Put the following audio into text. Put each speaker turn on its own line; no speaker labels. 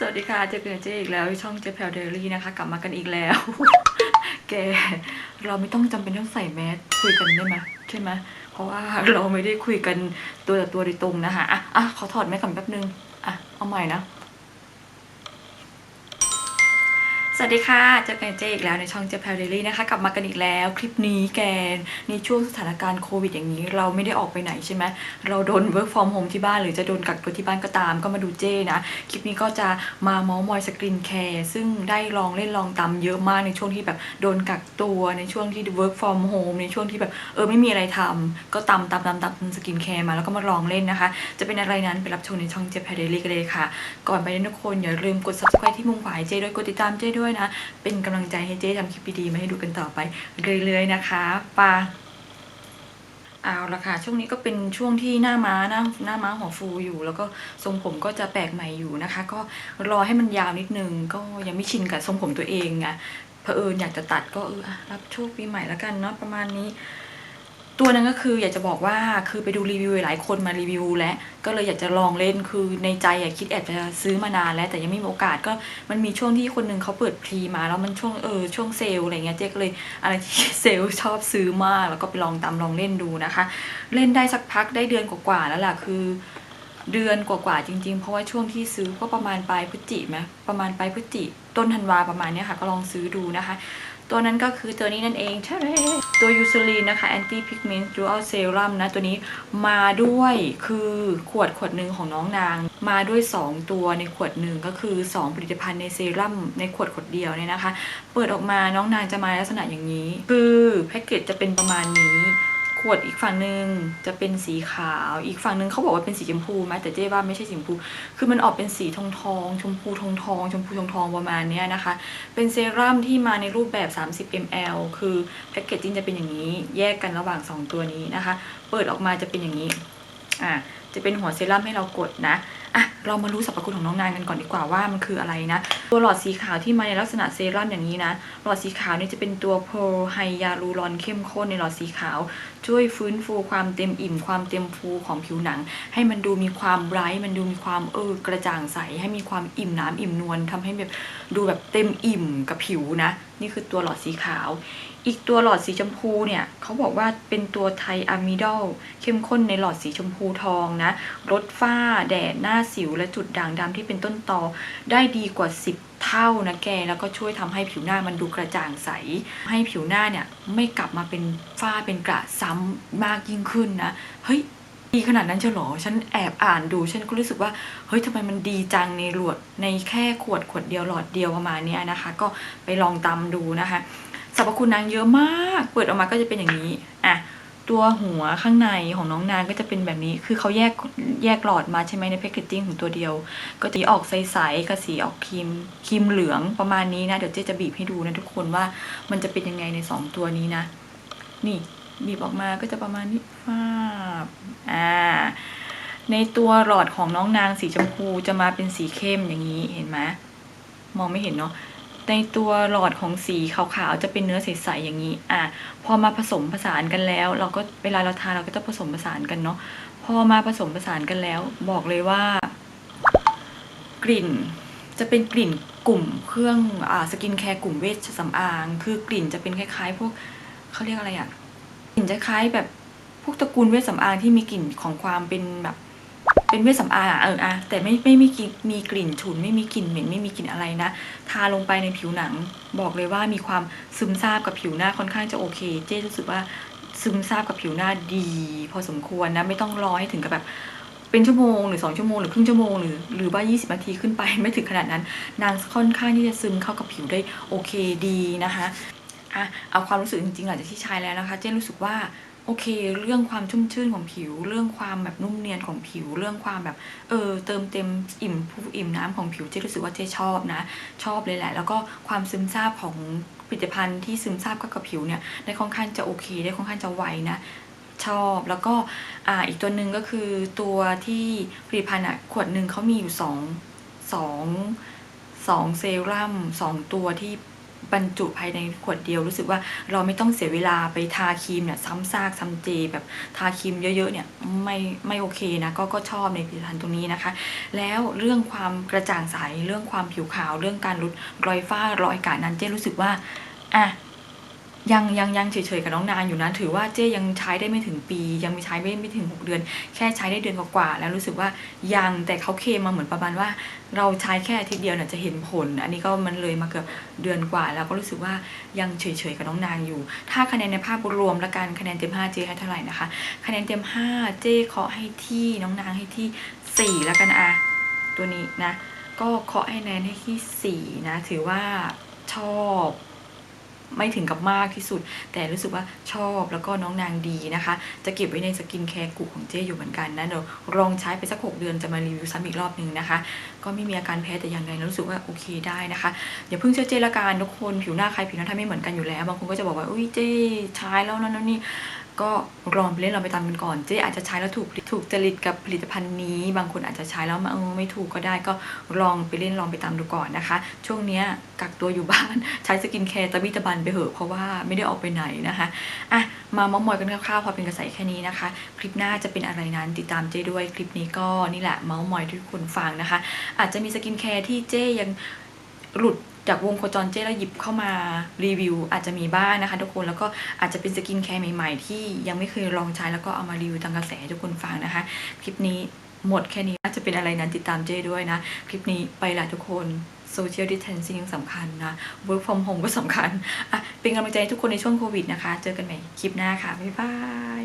สวัสดีค่ะ เจอกันกับเจ๊อีกแล้วช่องเจ๊แพลเดลี่นะคะ กลับมากันอีกแล้ว แก เราไม่ต้องจำเป็นต้องใส่แมสคุยกันได้ไหมใช่ไหมเพราะว่าเราไม่ได้คุยกันตัวต่อตัวโดยตรงนะคะอะอะขอถอดแมสก่อนแป๊บนึงอะเอาใหม่นะ สวัสดีค่ะ เจอกันเจอีกแล้วในช่องเจแพลเดลี่นะคะ กลับมากันอีกแล้ว คลิปนี้แกนในช่วงสถานการณ์โควิดอย่างนี้ เราไม่ได้ออกไปไหนใช่ไหมเราโดน work from home ที่บ้านหรือจะโดนกักตัวที่บ้านก็ตามก็มาดูเจนะ คลิปนี้ก็จะมาเมาส์มอยสกรีนแคร์ซึ่งได้ลองเล่นลองตำเยอะมากในช่วงที่แบบโดนกักตัวในช่วงที่ work from home ในช่วงที่แบบเออไม่มีอะไรทำก็ตำตำตำตำสกินแคร์มาแล้วก็มาลองเล่นนะคะ จะเป็นอะไรนั้นไปรับชมในช่องเจแพรเดลี่กันเลยค่ะ ก่อนไปทุกคนอย่าลืมกด subscribe ที่มุมขวาเจด้วยกดติดตามเจด้วยนะ เป็นกำลังใจให้เจ๊ทำคลิปดีๆมาให้ดูกันต่อไปเรื่อยๆนะคะปาเอาละค่ะช่วงนี้ก็เป็นช่วงที่หน้าม้าหน้าหน้าม้าหัวฟูอยู่ แล้วก็ทรงผมก็จะแปลกใหม่อยู่นะคะ ก็รอให้มันยาวนิดนึง ก็ยังไม่ชินกับทรงผมตัวเองอะเผอิญอยากจะตัดก็เออรับโชคปีใหม่แล้วกันเนาะประมาณนี้ ตัวนั้นก็คืออยากจะบอกว่าคือไปดูรีวิวหลายคนมารีวิว แล้วก็เลยอยากจะลองเล่นคือในใจอะคิดแอบจะซื้อมานานแล้ว แต่ยังไม่มีโอกาสก็มันมีช่วงที่คนหนึงเขาเปิดพรีมา แล้วมันช่วงเออช่วงเซลอะไรเงี้ยเจ๊ก็เลยอะไรที่เซลชอบซื้อมาก แล้วก็ไปลองตามลองเล่นดูนะคะ เล่นได้สักพักได้เดือนกว่าๆแล้วล่ะคือ เดือนกว่าๆจริง ๆ เพราะว่าช่วงที่ซื้อก็ประมาณปลายพฤศจิไหมประมาณปลายพฤศจิ ต้นธันวาประมาณนี้ค่ะ ก็ลองซื้อดูนะคะ ตัวนั้นก็คือตัวนี้นั่นเองใช่ไหมตัวยูซูลินนะคะ anti pigment dual serum นะ ตัวนี้มาด้วยคือขวดขวดหนึ่งของน้องนาง มาด้วย 2 ตัวในขวดหนึ่งก็คือ 2 ผลิตภัณฑ์ในเซรั่มในขวดขวดเดียวเนี่ยนะคะ เปิดออกมาน้องนางจะมาลักษณะอย่างนี้ คือแพ็กเกจจะเป็นประมาณนี้ วดอีกฝั่งหนึ่งจะเป็นสีขาว อีกฝั่งหนึ่งเขาบอกว่าเป็นสีชมพูไหมแต่เจ๊ว่าไม่ใช่สีชมพู คือมันออกเป็นสีทองทองๆชมพูทองทองๆชมพูทองทองประมาณนี้นะคะ เป็นเซรั่มที่มาในรูปแบบ 30 ml คือแพ็กเกจจิ้งจะเป็นอย่างนี้ แยกกันระหว่าง 2 ตัวนี้นะคะ เปิดออกมาจะเป็นอย่างนี้ อ่าจะเป็นหัวเซรั่มให้เรากดนะ อะเรามารู้สรรพคุณของน้องนางกันก่อนดีกว่าว่ามันคืออะไรนะ ตัวหลอดสีขาวที่มาในลักษณะเซรั่มอย่างนี้นะหลอดสีขาวเนี่ยจะเป็นตัวโพรไฮยาลูรอนเข้มข้นในหลอดสีขาว ช่วยฟื้นฟูความเต็มอิ่มความเต็มฟูของผิวหนัง ให้มันดูมีความไบรท์มันดูมีความเออกระจ่างใส ให้มีความอิ่มน้ำอิ่มนวลทำให้แบบดูแบบเต็มอิ่มกับผิวนะ นี่คือตัวหลอดสีขาว อีกตัวหลอดสีชมพูเนี่ยเขาบอกว่าเป็นตัวไทอะมิดอลเข้มข้นในหลอดสีชมพูทองนะลดฝ้าแดดหน้าสิวและจุดด่างดำที่เป็นต้นตอ ได้ดีกว่า 10 เท่านะแก แล้วก็ช่วยทำให้ผิวหน้ามันดูกระจ่างใส ให้ผิวหน้าเนี่ยไม่กลับมาเป็นฝ้าเป็นกระซ้ำมากยิ่งขึ้นนะเฮ้ยดีขนาดนั้นเชหรอฉันแอบอ่านดู ฉันก็รู้สึกว่า เฮ้ยทำไมมันดีจังในหลอดในแค่ขวดขวดเดียวหลอดเดียวประมาณนี้นะคะ ก็ไปลองตามดูนะคะ สรรพคุณนางเยอะมาก เปิดออกมาก็จะเป็นอย่างนี้ อะ ตัวหัวข้างในของน้องนางก็จะเป็นแบบนี้ คือเขาแยกแยกหลอดมาใช่ไหมในแพคเกจจิ้งของตัวเดียว ก็จะออกใสๆกับสีออกครีมครีมเหลืองประมาณนี้นะ เดี๋ยวเจ๊จะบีบให้ดูนะทุกคนว่ามันจะเป็นยังไงในสองตัวนี้นะ นี่บีบออกมาก็จะประมาณนี้ฟาบอ่า ในตัวหลอดของน้องนางสีชมพูจะมาเป็นสีเข้มอย่างนี้เห็นไหมมองไม่เห็นเนาะ ในตัวหลอดของสีขาวๆจะเป็นเนื้อใสๆอย่างนี้ อะพอมาผสมผสานกันแล้ว เราก็เวลาเราทานเราก็จะผสมผสานกันเนาะพอมาผสมผสานกันแล้ว บอกเลยว่า กลิ่นจะเป็นกลิ่นกลุ่มเครื่องอ่าสกินแคร์กลุ่มเวชสำอาง คือกลิ่นจะเป็นคล้ายๆ พวกเขาเรียกอะไรอะกลิ่นจะคล้ายแบบพวกตระกูลเวชสำอางที่มีกลิ่นของความเป็นแบบ เป็นเวชสำอางอะเอออะแต่ไม่ไม่มีมีกลิ่นฉุน ไม่มีกลิ่นเหม็นไม่มีกลิ่นอะไรนะ ทาลงไปในผิวหนัง บอกเลยว่ามีความซึมซาบกับผิวหน้าค่อนข้างจะโอเค เจ๊รู้สึกว่าซึมซาบกับผิวหน้าดี พอสมควรนะ ไม่ต้องรอให้ถึงกับแบบเป็นชั่วโมงหรือ 2 ชั่วโมงหรือครึ่งชั่วโมงหรือหรือว่า 20 นาทีขึ้นไปไม่ถึงขนาดนั้น นางค่อนข้างที่จะซึมเข้ากับผิวได้โอเคดีนะคะ อะเอาความรู้สึกจริงๆหลังจากที่ใช้แล้วนะคะ เจ๊รู้สึกว่าโอเค เรื่องความชุ่มชื่นของผิว เรื่องความแบบนุ่มเนียนของผิว เรื่องความแบบเออเติมเต็มอิ่มผู้อิ่มน้ำของผิวเจ๊รู้สึกว่าเจชอบนะ ชอบเลยแหละ แล้วก็ความซึมซาบของผลิตภัณฑ์ที่ซึมซาบเข้ากับผิวเนี่ยได้ค่อนข้างจะโอเค ได้ค่อนข้างจะไวนะชอบแล้วก็อ่าอีกตัวหนึ่งก็คือตัวที่ผลิตภัณฑ์อะขวดหนึ่งเขามีอยู่สองสองสองเซรั่มสองตัวที่ บรรจุภายในขวดเดียวรู้สึกว่าเราไม่ต้องเสียเวลาไปทาครีมเนี่ยซ้ำซากซ้ำเจแบบทาครีมเยอะๆเนี่ยไม่ไม่โอเคนะก็ก็ชอบในผลิตภัณฑ์ตรงนี้นะคะ แล้วเรื่องความกระจ่างใสเรื่องความผิวขาว เรื่องการลดรอยฝ้ารอยกานั้นเจ้รู้สึกว่าอะ ยังยังยังเฉยๆกับน้องนางอยู่นะถือว่าเจ้ยังใช้ได้ไม่ถึงปี ยังไม่ใช้ไม่ไม่ถึง 6 เดือน แค่ใช้ได้เดือนกว่าๆแล้วรู้สึกว่ายังแต่เขาเคมาเหมือนประมาณว่า เราใช้แค่อาทิตย์เดียวเนี่ยจะเห็นผล อันนี้ก็มันเลยมาเกือบเดือนกว่า แล้วก็รู้สึกว่ายังเฉยๆกับน้องนางอยู่ ถ้าคะแนนในภาพรวมและกันคะแนนเต็ม5เจให้เท่าไหร่นะคะ คะแนนเต็ม5เจเคาะให้ที่น้องนางให้ที่ 4 แล้วกันอะตัวนี้นะ ก็เคาะให้แนนให้ที่4นะถือว่าชอบ ไม่ถึงกับมากที่สุด แต่รู้สึกว่าชอบแล้วก็น้องนางดีนะคะ จะเก็บไว้ในสกินแคร์กลุ่มของเจ้อยู่เหมือนกันนะเดี๋ยวลองใช้ไปสัก 6 เดือนจะมารีวิวซ้ำอีกรอบหนึ่งนะคะ ก็ไม่มีอาการแพ้แต่อย่างใดรู้สึกว่าโอเคได้นะคะอย่าเพิ่งเชื่อเจ้ละกันทุกคนผิวหน้าใครผิวหน้าท่านไม่เหมือนกันอยู่แล้ว บางคนก็จะบอกว่าอุ้ยเจ้ใช้แล้วนั่นนนี่ ก็ลองไปเล่นลองไปตามกันก่อนเจ๊อาจจะใช้แล้วถูกถูกจริตกับผลิตภัณฑ์นี้ บางคนอาจจะใช้แล้วมาเออไม่ถูกก็ได้ก็ลองไปเล่นลองไปตามดูก่อนนะคะ ช่วงเนี้ยกักตัวอยู่บ้านใช้สกินแคร์ตะบิตะบันไปเหอะเพราะว่าไม่ได้ออกไปไหนนะคะอะมาเมอมอยกันคร่าวๆพอเป็นกระแสแค่นี้นะคะ คลิปหน้าจะเป็นอะไรนั้นติดตามเจ้ด้วยคลิปนี้ก็นี่แหละเมาส์มอยที่ทุกคนฟังนะคะ อาจจะมีสกินแคร์ที่เจ้ยังหลุด จากวงโคจรเจ้แล้วหยิบเข้ามารีวิว อาจจะมีบ้างนะคะทุกคนแล้วก็อาจจะเป็นสกินแคร์ใหม่ๆ ที่ยังไม่เคยลองใช้แล้วก็เอามารีวิวตามกระแสทุกคนฟังนะคะ คลิปนี้หมดแค่นี้อาจจะเป็นอะไรนั้นติดตามเจ้ด้วยนะ คลิปนี้ไปละทุกคนโซเชียลดิสเทนซิ่งยังสำคัญนะ work from home ก็สำคัญอะเป็นกำลังใจให้ทุกคนในช่วงโควิดนะคะ เจอกันใหม่คลิปหน้าค่ะ บ๊ายบาย